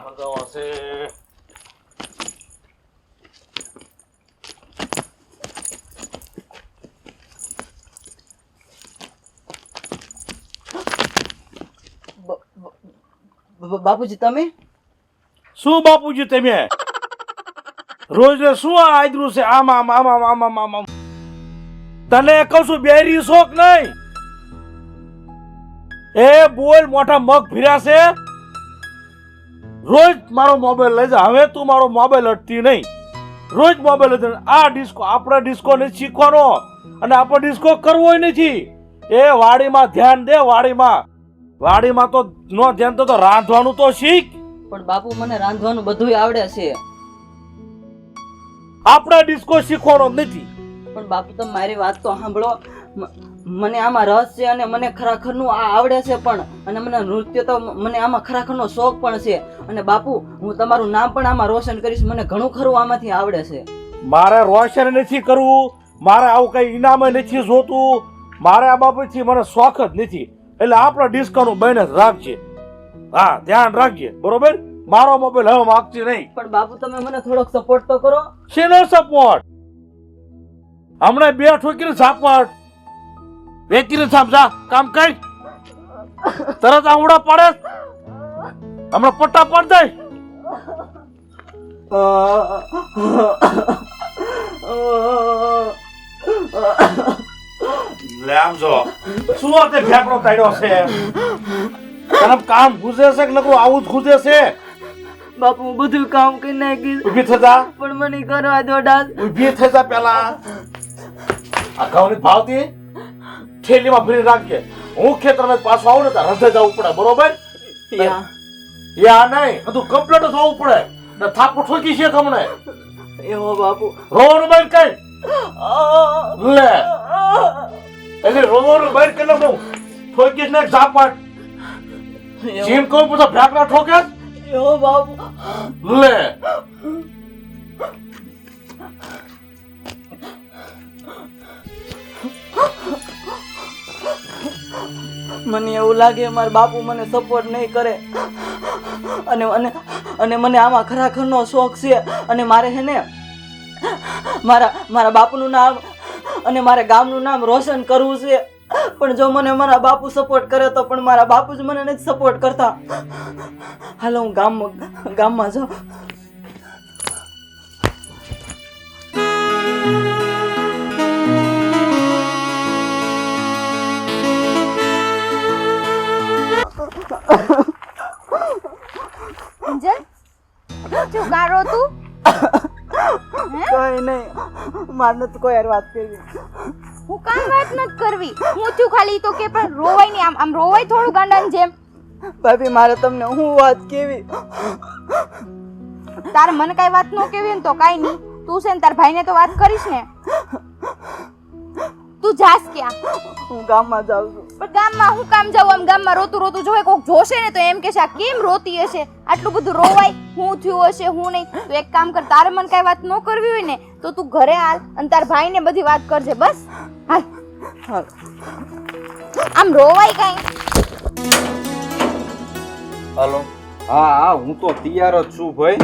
Saman બાપુજી, તમે? શું બાપુજી તમે? રોજ ને શું આ આદરું છે? આમ આમ આમ આમ આમ આમ આમ તને કહું છું, બેરી શોખ નહીં. એ બોલ મોટા મગ ફીરાશે રોજ મારો મોબાઈલ લઈ જા. હવે તું મારો મોબાઈલ અટતી નહીં. રોજ મોબાઈલ લઈ જા. આ ડિસ્કો આપણે ડિસ્કો નથી શીખવાનો. અને આપણે ડિસ્કો કરવો નથી. એ વાડીમાં ધ્યાન દે વાડીમાં. વાડીમાં તો નો ધ્યાન તો રાંધવાનું તો શીખ. પણ બાપુ મને રાંધવાનું બધું આવડે છે. આપણે ડિસ્કો શીખવાનો નથી. પણ બાપુ તમે મારી વાત તો સાંભળો. મને આમાં રસ છે અને મને ખરેખરનું આ આવડે છે પણ. અને મને નૃત્ય તો મને આમાં ખરેખરનો શોખ પણ છે. અને બાપુ હું તમારું નામ પણ આમાં રોશન કરીશ. મને ઘણું ખરું આમાંથી આવડે છે. મારે રોશન નથી કરવું. મારે આવું કઈ ઇનામે નથી જોતું. મારે આ બાબતથી મને શોખ જ નથી. એટલે આપણે ડિસ્કાઉન્ટ બને રાખજે. હા ધ્યાન રાખજે. બરોબર? મારો મોબાઈલ હવે માગતી નહીં. પણ બાપુ તમે મને થોડોક સપોર્ટ તો કરો. શેનો સપોર્ટ હમણાં બે ઠોકીને સાપટ વેચીને સમજા કામ કઈ? તરત આવડા પડે. હમણાં પટ્ટા પડ દે. લે આમ જો. શું આ તે ફેંકડો તાડ્યો છે? તને કામ ખૂજે છે કે નકરું આવું જ ખૂજે છે? બાપુ બધું કામ કરી નાખીશ. ઊભી થતા પણ મને કરવા દો ઊભી થતા પેલા. આ ઘઉંની ભાવતી થેલીમાં ભરી રાખજે હું ખેતરમાં પાછો આવું ને તો રધે જવું પડે બરોબર? યા. નહીં બધું કમ્પ્લેટ જ હોવું પડે. ને થાપો ઠોકી છે તમને. એવો બાપુ. રોવાનું બંધ કઈ લે. એટલે રોવાનું બંધ કરી નાખું. ઠોકીશ ને ઝાપટ. જેમ કહું બધા ફેંકડા ઠોકે એવો બાપુ. લે. મને એવું લાગે મારા બાપુ મને સપોર્ટ નહીં કરે. અને અને અને મને આમાં ખરાખરનો શોખ છે. અને મારે છે ને, મારા મારા બાપુનું નામ અને મારા ગામનું નામ રોશન કરવું છે. પણ જો મને મારા બાપુ સપોર્ટ કરે તો પણ મારા બાપુ જ મને નથી સપોર્ટ કરતા. હાલો હું ગામમાં ગામમાં જાઉં. અંજલ? શું ગારો તું? કઈ નહીં. મારે નથી કોઈ યાર વાત કરવી. હું કાંઈ વાત નથી કરવી. હું છું ખાલી તો કે પણ રોવાય નહીં. આમ આમ રોવાય થોડું ગાંડાન જેમ. ભાભી મારે તમને હું વાત કેવી? તારે મને કાંઈ વાત ન કેવી ને તો કાંઈ નહીં. તું છે ને તાર ભાઈને તો વાત કરીશ ને. તું જાસ ક્યાં? હું ગામમાં જાઉં છું. પણ ગામમાં હું કામ જાઉં આમ ગામમાં રોતું રોતું જોવે કોક જોશે ને તો એમ કહેશે આ કેમ રોતી હશે? આટલું બધું રોવાય? હું થયું હશે? હું નહીં? તો એક કામ કર તારે મને કાંઈ વાત ન કરવી હોય ને તો તું ઘરે હાલ અને તાર ભાઈને બધી વાત કરજે બસ. હાલ. હા આમ રોવાય કાંઈ? હાલો. હા હા હું તો તૈયાર જ છું ભાઈ.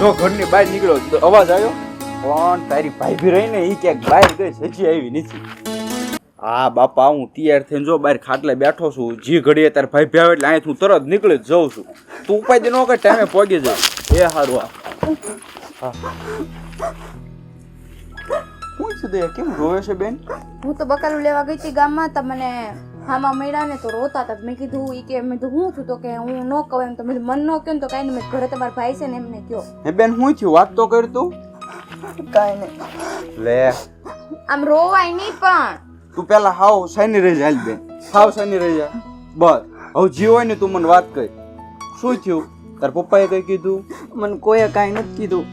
જો ઘરની બહાર નીકળ્યો અવાજ આવ્યો? પણ તારી ભાઈ ભી રહી રહીને એ ક્યાંક બહાર ગઈ સજી હજી આવી નથી. હા બાપા હું તૈયાર થઈને જો બહાર ખાટલે બેઠો છું જી ઘડીએ તાર ભાઈ ભાઈ એટલે અહીંયા હું તરત નીકળી જ જાઉં છું. તું ઉપાય નો કઈ ટાઈમે પહોંચી જાય એ સારું આ. હું છું દે કેમ રોવે છે બેન? હું તો બકાલું લેવા ગઈ હતી ગામમાં તો મને હામાં મળ્યા ને તો રોતા હતા. મેં કીધું ઈ કે મેં કીધું હું છું તો કે હું ન કહું એમ તો મેં મન ન કહ્યું તો કાંઈ નહીં મેં ઘરે તમારા ભાઈ છે ને એમને કહ્યો હે બેન હું થયું? વાત તો કરતું કાંઈ નહીં. લે. આમ રોવાય નહીં પણ. તું પેલા હાવ સાની રહી હાલ બેન હાવ સાની રહી જા. બસ. હવે જે હોય ને તું મને વાત કર. શું થયું? તાર પપ્પાએ કઈ કીધું? મને કોઈએ કાંઈ નથી કીધું.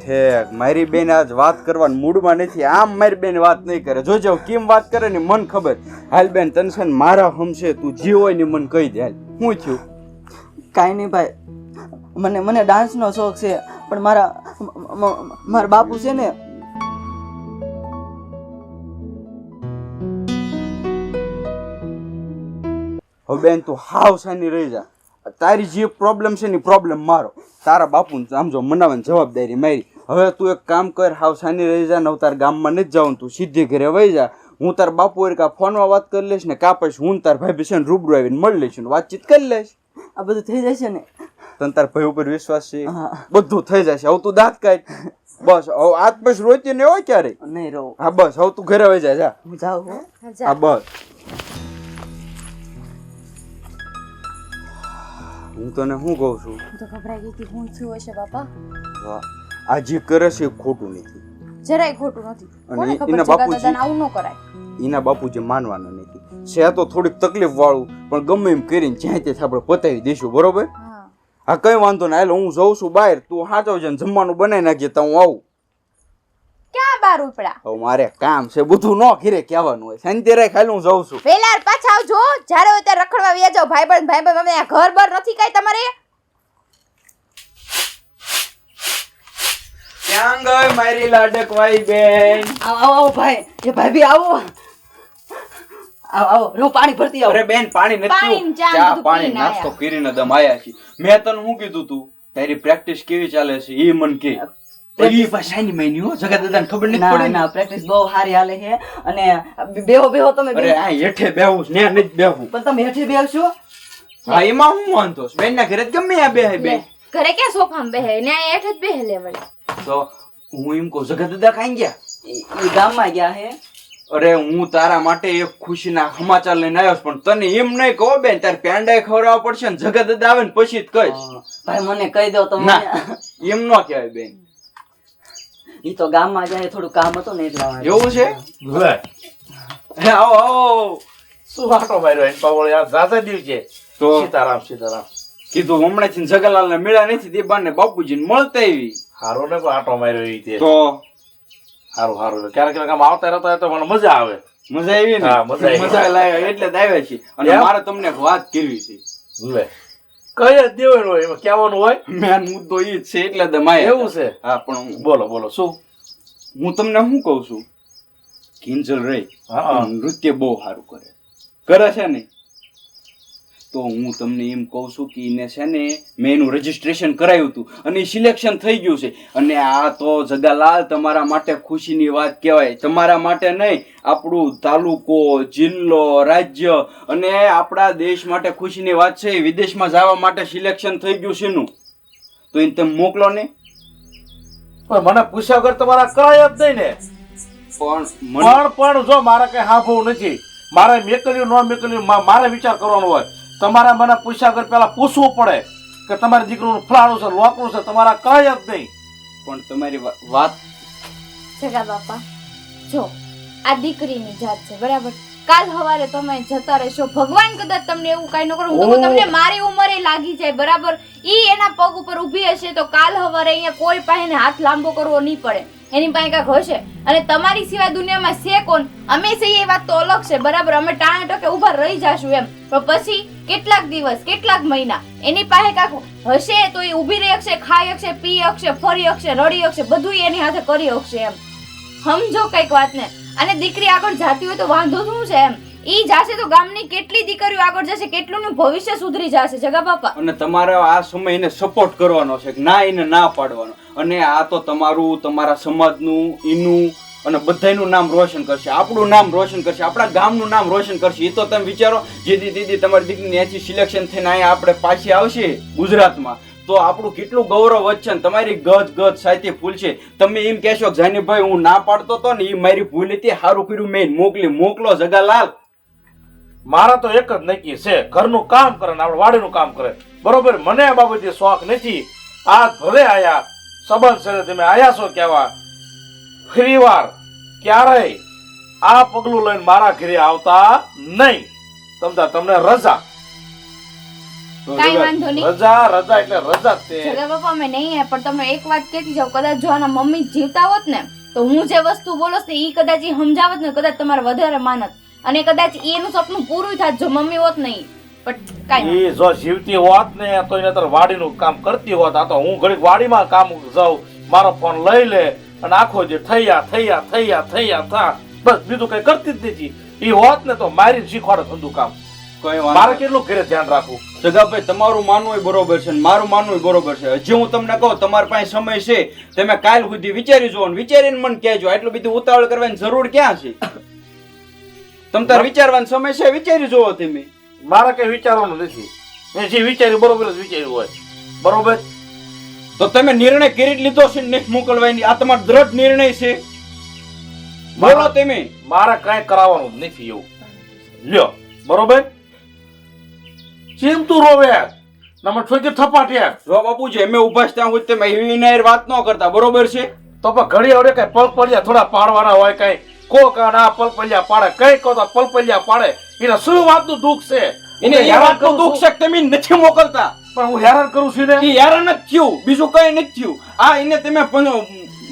ઠેક. મારી બેન આજ વાત કરવાની મૂડમાં નથી. આમ મારી બેન વાત નહીં કરે. જોજો કેમ વાત કરે ને મન ખબર. હાલ બેન તને છે ને મારા હમશે. તું જે હોય ને મને કહી દે. હાલ. શું થયું? કાંઈ નહીં ભાઈ. મને મને ડાન્સનો શોખ છે. પણ મારા મારા બાપુ છે ને હવે બેન તું હાવ સાની રહી જા. તારી જે પ્રોબ્લેમ છે ને પ્રોબ્લેમ મારો. તારા બાપુને આમ જો મનાવવાની જવાબદારી મારી. હવે તું એક કામ કર હાવ સાની રહી જા ને તારા ગામમાં નથી જવાનું તું સીધી ઘરે વહી જા. હું તાર બાપુ કાં ફોનમાં વાત કરી લઈશ ને કા પછી હું તાર ભાઈ છે ને રૂબરૂ આવીને મળી લઈશ ને વાતચીત કરી લઈશ. આ બધું થઈ જશે ને? તને તાર ભાઈ ઉપર વિશ્વાસ છે. બધું થઈ જશે. હવે તું દાંત કાઢ. બસ હવે આજ પછી રોતી ને હોય ક્યારે નહીં રહો. હા બસ હવે તું ઘરે વહી જા જા. હું જાઉં હા બસ. હું તને શું કહું છું? હું તો ગભરાઈ ગઈ હતી. હું થયું હશે બાપા? આ જે કરે છે એ ખોટું નથી. જરાય ખોટું નથી. અને એના બાપુજી- આવું ન કરાય. એના બાપુજી માનવાના નથી. છે તો થોડીક તકલીફ વાળું પણ ગમે એમ કરીને જ્યાં ત્યાં આપણે પતાવી દઈશું બરોબર? હા. કઈ વાંધો ના એટલે હું જઉં છું બહાર. તું હાચવજે જમવાનું બનાવી નાખજે તો હું આવું. બાર ઉપડા. હવે મારે કામ છે બધું નો ઘીરે કહેવાનું હોય. સંતેરે ખાલી હું જઉં છું. વેલાર પાછા આવજો. જ્યારે હોય ત્યારે રખડવા વ્યા જાવ ભાઈ બહેન ભાઈ બંધ આ ઘર બર નથી કાઈ તમારે? ક્યાં ગઈ મારી લાડકવાઈ બેન આવો આવો ભાઈ. એ ભાભી આવો. આવો આવો. હું પાણી ભરતી આવું. અરે બેન પાણી નથી પાણી, ચા પાણી નાસ્તો કરીને દમ આયા છીએ. મેં તને હું કીધું તું? તારી પ્રેક્ટિસ કેવી ચાલે છે? એ મન કે. ઈ ભાષાની મેની જગત દાદાને ખબર નથી ના ના? પ્રેક્ટિસ બહુ સારી હાલે છે અને બેહો બેહો તમે અરે આ હેઠે બેહું ને નથી બેહું. પણ તમે હેઠે બેસશો હા એમાં હું વાંધો બેન ના ઘરે ગમે આ બેહે લે, ઘરે ક્યાં સોફામાં બેહે? ને આ જ બેહે લે તો હું એમ કહું જગત દાદા ખાઈ ગયા? એ ઈ ગામમાં ગયા હે? અરે હું તારા માટે એક ખુશીના સમાચાર લઈને આવ્યો પણ તને એમ નહીં કહો બેન તાર પેંડા ખવડાવવા પડશે ને જગત દાદા આવે ને પછી જ કહીશ. ભાઈ મને કહી દો તમે એમ ન કહેવાય બેન. ઈ તો ગામમાં જાય થોડું કામ હતું ને એટલા માટે. એવું છે? હે, આવો આવો શું વાટો માર્યો એન પાવળ યાર જાતે છે. તો? સીતારામ સીતારામ. કીધું હમણાંથી જગલાલ ને મેળા નથી તે બાને બાપુજી ને મળતા આવી હારો ને આટો માર્યો એ તે. તો? હારું હારું. ક્યારેક ક્યારેક આમ આવતા રહેતા હોય તો મને મજા આવે. મજા આવી ને? હા, મજા લાવ્યા એટલે જ આવ્યા છીએ. અને મારે તમને વાત કરવી છે. કઈ જ દેવાનું હોય એમાં કહેવાનું હોય? મેન મુદ્દો ઈ જ છે એટલે દમાય એવું છે? હા પણ બોલો બોલો શું? હું તમને શું કહું છું? કિંજલ રહી હા. નૃત્ય બહુ સારું કરે. કરે છે ને? તો હું તમને એમ કહું છું કે એને છે ને મેં એનું રજીસ્ટ્રેશન કરાવ્યું હતું અને સિલેક્શન થઈ ગયું છે. અને આ તો જગાલાલ તમારા માટે ખુશીની વાત કહેવાય. તમારા માટે નહીં આપણું તાલુકો જિલ્લો રાજ્ય અને આપણા દેશ માટે ખુશીની વાત છે. વિદેશમાં જવા માટે સિલેક્શન થઈ ગયું છે એનું. તો એને તમે મોકલો ને. પણ મને પૂછ્યા વગર તમારા કરાય જ નહીં ને. પણ પણ પણ જો મારે કઈ હાફવું નથી. મારે મેકલ્યું ન મેકલ્યું મારે વિચાર કરવાનો હોય. તમારે મને પૂછ્યા વગર પેલા પૂછવું પડે કે તમારી દીકરીનું ફલાણું છે લોકનું છે તમારા કઈ જ નહીં. પણ તમારી વાત જગા બાપા જો આ દીકરીની જાત છે બરાબર? કાલ સવારે તમે જતા રહેશો. ભગવાન કદાચ તમને એવું કઈ ન કરું. તો તમને મારી ઉંમરે લાગી જાય બરાબર? ઈ એના પગ ઉપર ઊભી હશે તો કાલ સવારે અહીંયા કોઈ પાસે હાથ લાંબો કરવો નહીં પડે. એની પાસે કાંઈક હશે. અને તમારી સિવાય દુનિયામાં છે કોણ? અમે છીએ એ વાત તો અલગ છે, બરાબર? અમે ટાણે ટકે ઊભા રહી જશું એમ. પણ પછી કેટલાક દિવસ, કેટલાક મહિના એની પાસે કાંઈક હશે તો એ ઊભી રહી શકશે ખાઈ શકશે પી શકશે ફરી શકશે રડી શકશે બધું એની હાથે કરી શકશે એમ. સમજો કંઈક વાતને. અને દીકરી આગળ જાતી હોય તો વાંધો શું છે એમ? ઈ જાશે તો ગામની કેટલી દીકરીઓ આગળ જશે, કેટલુંનું ભવિષ્ય સુધરી જશે, જગા બાપા? અને તમારે આ સમય એને સપોર્ટ કરવાનો છે, ના એને ના પાડવાનો. અને આ તો તમારું, તમારા સમાજનું એનું અને બધાયનું નામ રોશન કરશે. આપણું નામ રોશન કરશે, આપણા ગામનું નામ રોશન કરશે. એ તો તમે વિચારો જેથી દીદી તમારી દીકરીની ત્યાંથી સિલેક્શન થઈને અહીંયા આપણે પાછી આવશે ગુજરાતમાં. તો આપણું કેટલું ગૌરવ વધશે તમારી ગજ ગજ સાહિત્ય ફૂલ છે તમે એમ કહેશો જાનીભાઈ, હું ના પાડતો હતો ને એ મારી ભૂલ હતી સારું કર્યું મેં, મોકલી, મોકલો જગાલાલ મારા તો એક જ નક્કી છે ઘરનું કામ કરે ને આપણે વાડીનું કામ કરે. બરોબર? મને આ બાબતે શોખ નથી. આ ભલે આયા સંબંધ છે તમે આયા છો કહેવા. ફરી વાર ક્યારેય આ પગલું લઈને મારા ઘરે આવતા નહીં. તમતા તમને રજા. કઈ વાંધો નહીં. રજા રજા એટલે રજા તે. જગા બાપા નહીં પણ તમને એક વાત કહેતી જાઉં કદાચ જો આના મમ્મી જીવતા હોત ને તો હું જે વસ્તુ બોલો ને એ કદાચ એ સમજાવત ને કદાચ તમારે વધારે માનત. અને કદાચ એનું સપનું પૂરું થાત જો મમ્મી હોત નહીં. પણ કાંઈ ઈ જો જીવતી હોત ને તો એને તાર વાડીનું કામ કરતી હોત. આ તો હું ઘડીક વાડીમાં કામ જાઉં મારો ફોન લઈ લે અને આખો જે થયા થયા થયા થયા થા બસ બીજું કઈ કરતી જ નથી. એ હોત ને તો મારી શીખવાડે ધંધું કામ. મારે કેટલું ઘરે ધ્યાન રાખવું? જગાભાઈ તમારું માનવું બરોબર છે મારું માનવું બરોબર છે. હજી હું તમને કહું તમારી પાસે સમય છે. તમે કાલ સુધી વિચારી જુઓ વિચારીને મને કહેજો એટલું બધું ઉતાવળ કરવાની જરૂર ક્યાં છે? તમ તાર વિચારવાનો સમય છે વિચારી જુઓ તમે. મારે કઈ વિચારવાનું નથી. મેં જે વિચાર્યું બરોબર જ વિચાર્યું હોય. બરોબર? તો તમે નિર્ણય કરી લીધો છે ને મોકલવાની? આ તમારો દ્રઢ નિર્ણય છે. બોલો તમે. મારે કાંઈ કરાવવાનું જ નથી એવું. લ્યો બરોબર? ચીમ તું રોવે નમર છોકરી થપાટ્યા જો બાપુજી અમે ઊભા છે ત્યાં સુધી તમે વિનાયર વાત ન કરતા બરોબર છે? તો પણ ઘડી આવડે કઈ પલપલિયા થોડા પાડવાના હોય કઈ. કોક આ પલપલિયા પાડે કઈ કહો તો પલપલિયા પાડે. એને શું વાતનું દુઃખ છે. એને એ વાતનું દુઃખ છે. તમે નથી મોકલતા? પણ હું હેરાન કરું છું ને એ હેરાન જ થયું. બીજું કઈ નથી થયું. આ એને તમે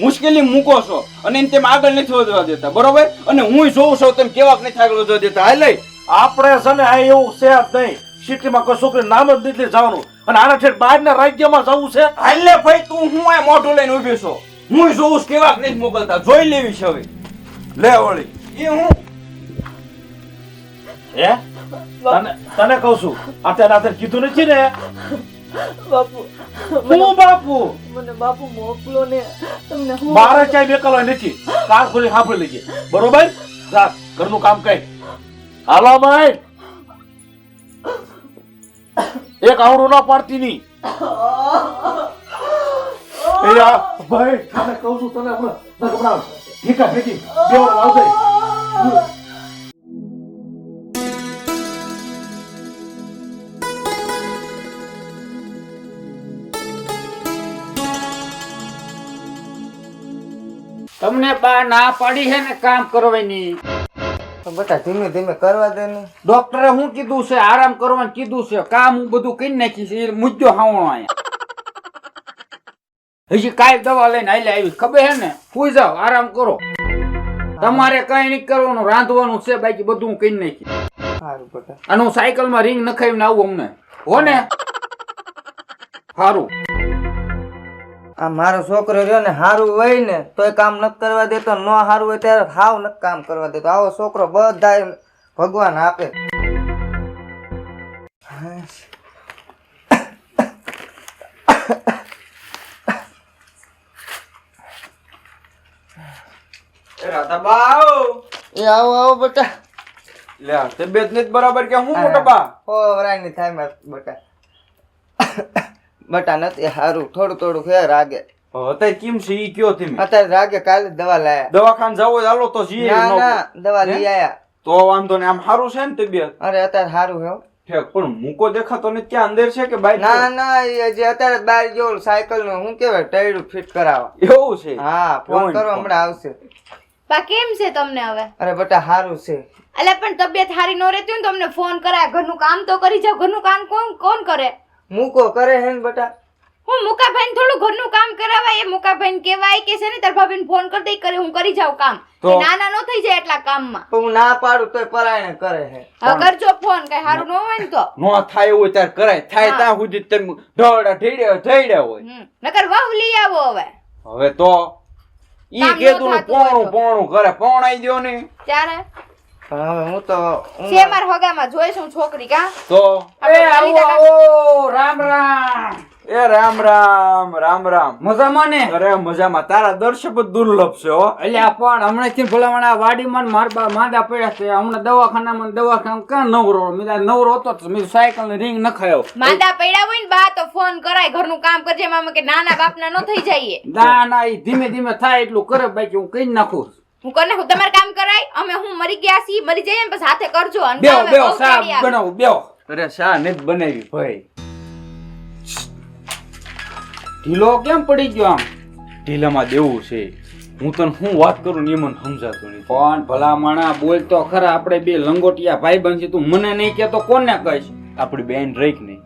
મુશ્કેલી મૂકો છો. અને એને તમે આગળ નથી વધવા દેતા બરોબર? અને હું જોઉં છું તમે કેવા નથી આગળ વધવા દેતા. હા લઈ. આપણે છે ને આ એવું છે જ નહીં. સિટીમાં કોઈ છોકરી નામ જ નથી જવાનું. અને આના ઠેઠ બહારના રાજ્યમાં જવું છે? હાલ ભાઈ તું હું આ મોઢું લઈને ઊભી છો. હું જોઉં છું કેવા નથી મોકલતા. જોઈ લેવી છે હવે. લે વળી એ હું? હે? તને તને કહું છું અત્યારે અત્યારે કીધું નથી ને? બાપુ હું બાપુ? મને બાપુ મોકલો ને તમને હું મારે ક્યાંય બેકલો નથી. કાર ખોલી સાંભળી લેજે બરોબર? જા ઘરનું કામ કઈ હાલો ભાઈ. એક આવડું ના પાડતી નહીં ભાઈ તને કહું છું તને હમણાં ના છે, છે. આવજે. તમને બા ના પાડી છે ને કામ કરવાની? તો બેટા ધીમે ધીમે કરવા દે ને. ડોક્ટરે શું કીધું છે? આરામ કરવાનું કીધું છે. કામ હું બધું કરી નાખીશ એ મુદ્દો હાવણો અહીંયા. હજી કાંઈ દવા લઈને હાલે આવી ખબર હે ને? સુઈ જાઓ આરામ કરો. તમારે કઈ નહીં કરવાનું રાંધવાનું છે બાકી બધું હું કરી નાખી. સારું બેટા. અને હું સાયકલમાં રિંગ નખાવીને આવું અમને. હો ને? સારું આ મારો છોકરો રહ્યો ને સારું હોય ને તોય કામ ન કરવા દેતો ન સારું હોય ત્યારે હાવ ન કામ કરવા દેતો. આવો છોકરો બધા ભગવાન આપે. એ આવો એ આવો આવો બેટા. લે તબિયત નથી બરાબર કે હું મોટા બા? હો ની થાય માર બેટા. બેટા નથી સારું થોડું થોડું ફેર રાગે. અત્યારે કેમ છે? ઈ કયો તમે? અત્યારે રાગે કાલે દવા લાયા. દવાખાને જાવ હાલો તો જઈએ ના ના દવા લઈ આયા. તો વાંધો ને આમ સારું છે ને તબિયત? અરે અત્યારે સારું હે હો. ઠેક પણ મૂકો દેખાતો નથી ક્યાં અંદર છે કે બાય ના ના એ જે અત્યારે બહાર ગયો સાયકલનું શું કેવાય ટાયરું ફિટ કરાવવા. એવું છે? હા ફોન કરો હમણાં આવશે. બા કેમ છે તમને હવે? અરે બેટા સારું છે. એટલે પણ તબિયત સારી ન રહેતી હોય ને તો ફોન કરાય. ઘરનું કામ તો કરી જાવ ઘરનું કામ કોણ કોણ કરે? મૂકો કરે હે ને બેટા. હું મુકાભાઈ થોડું ઘરનું કામ કરાવાય. એ મુકાભાઈ કહેવાય કે છે ને તાર ભાભીને ફોન કરી દે કરે હું કરી જાઉં કામ. ના ના નાના નો થઈ જાય એટલા કામમાં. તો હું ના પાડું તોય પરાયણ કરે હે. હવે કરજો ફોન કઈ સારું ન હોય ને તો. નો થાય એવું હોય ત્યારે કરાય. થાય. ત્યાં સુધી તમે ઢોળા ઢીડે થઈડ્યા હોય. નકર વહુ લઈ આવો હવે. હવે તો ઈ કેતું પોણું. પોણું કરે પોણાઈ દ્યો ને ત્યારે હું તો છે માર હગામાં જોઈશું છોકરી કા? તો? એ આવો આવો રામ રામ. એ રામ રામ રામ રામ. મજામાં ને? અરે મજામાં. તારા દર્શક દુર્લભ છે હો. અલ્યા પણ હમણાં થી ભલામણ વાડીમાં ને માંદા પડ્યા છે. હમણાં દવાખાનામાં દવાખાના ક્યાં નવરો? મેં નવરો હતો મેં સાયકલ ને રિંગ નખાયો. માંદા પડ્યા હોય ને બા તો ફોન કરાય ઘરનું કામ કરજે મામા કે નાના બાપના નો થઈ જઈએ. ના ના એ ધીમે ધીમે થાય એટલું કરે બાકી હું કઈ નાખું. હું કને હું તમારે કામ કરાય? અમે હું મરી ગયા છી મરી જઈએ ને પછી હાથે કરજો અને બેઓ બેઓ સા બનાવું બેહો. અરે સા નથી બનાવી ભાઈ. ઢીલો કેમ પડી ગયો આમ? ઢીલામાં દેવું છે. હું તને હું વાત કરું ને એ મને સમજાતું નહીં પણ ભલા માણા બોલ તો ખરા આપણે બે લંગોટિયા ભાઈ બનશે તું મને નહીં કહેતો કોને કહીશ? આપણી બેન રહી નહીં.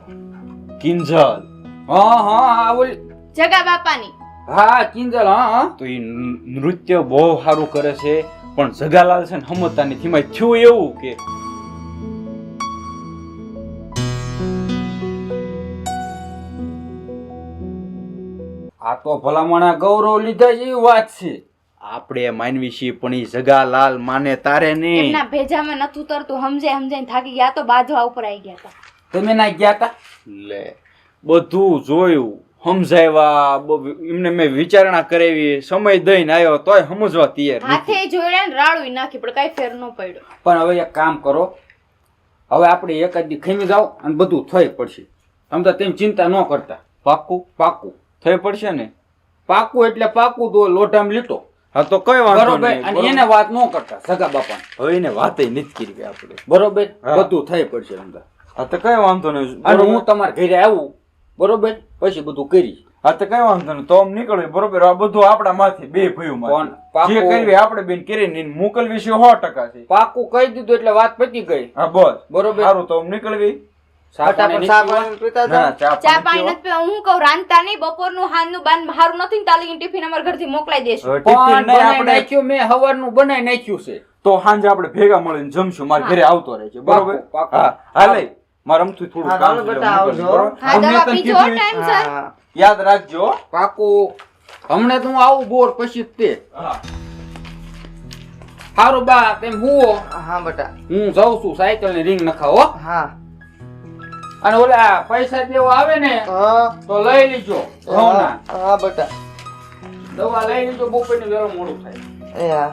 કિંજલ. હા હા હા ઓલી જગા બાપાની. હા કિંજલ હા તો એ નૃત્ય બહુ સારું કરે છે પણ જગાલાલ છે ને સમજતા નથી એમાં થયું એવું કે આ તો ભલામણા ગૌરવ લીધા જેવી વાત છે. આપણે માનવી છીએ પણ એ જગાલાલ માને તારે નહીં. એમના ભેજામાં નતું ઉતરતું સમજાય સમજાઈને થાકી ગયા તો બાજવા ઉપર આવી ગયા હતા. તમે ના ગયા હતા લે બધું જોયું. સમજાવ્યા એમને મેં વિચારણા કરાવી સમય દઈને આવ્યો તોય સમજવા તૈયાર હાથે જોડ્યા ને રાળું નાખી પણ કઈ ફેર ન પડ્યો. પણ હવે એક કામ કરો હવે આપણે એક જ દી જાઓ અને બધું થઈ પડશે. તમે તો તેમ ચિંતા ન કરતા. પાક્કું પાકું. થઈ પડશે ને? પાકું એટલે પાકું તો લોટામ લીટો. હા તો કઈ વાંધો નહીં અને એને વાત ન કરતા સગા બાપા હવે એને વાતે નથી કરવી આપણે. બરોબર? બધું થઈ પડશે અંદર હા તો કઈ વાંધો નહીં. અને હું તમારા ઘરે આવું બરોબર? પછી બધું કરી હા તો કઈ વાંધો નહીં. તો આમ નીકળે બરોબર? આ બધું આપણા માથે બે ભયું માં જે કરવી આપણે બેન કરીને મોકલવી છે સો ટકા છે. પાકું કહી દીધું એટલે વાત પતી ગઈ. હા બસ. બરોબર. સારું તો આમ નીકળવી. છે. તો સાંજે આપણે ભેગા મળીને જમશું મારા ઘરે આવતો રહેજે. બરોબર? પાક્કું, પાક્કું. હા હાલે. મારે અમથું થોડું કામ છે, તને કીધું. યાદ રાખજો. પાકો હમણાં તો હું આવું બોર પછી તે. હા. હારું બા તેમ હું હા? બટા. હું જાઉં છું સાયકલની રિંગ નખાવો હા. અને ઓલા પૈસા દેવા આવે ને હા. તો લઈ લીજો હા બટા. દવા લઈ લીજો બપોરની વેલો મોડું થાય. એ હા.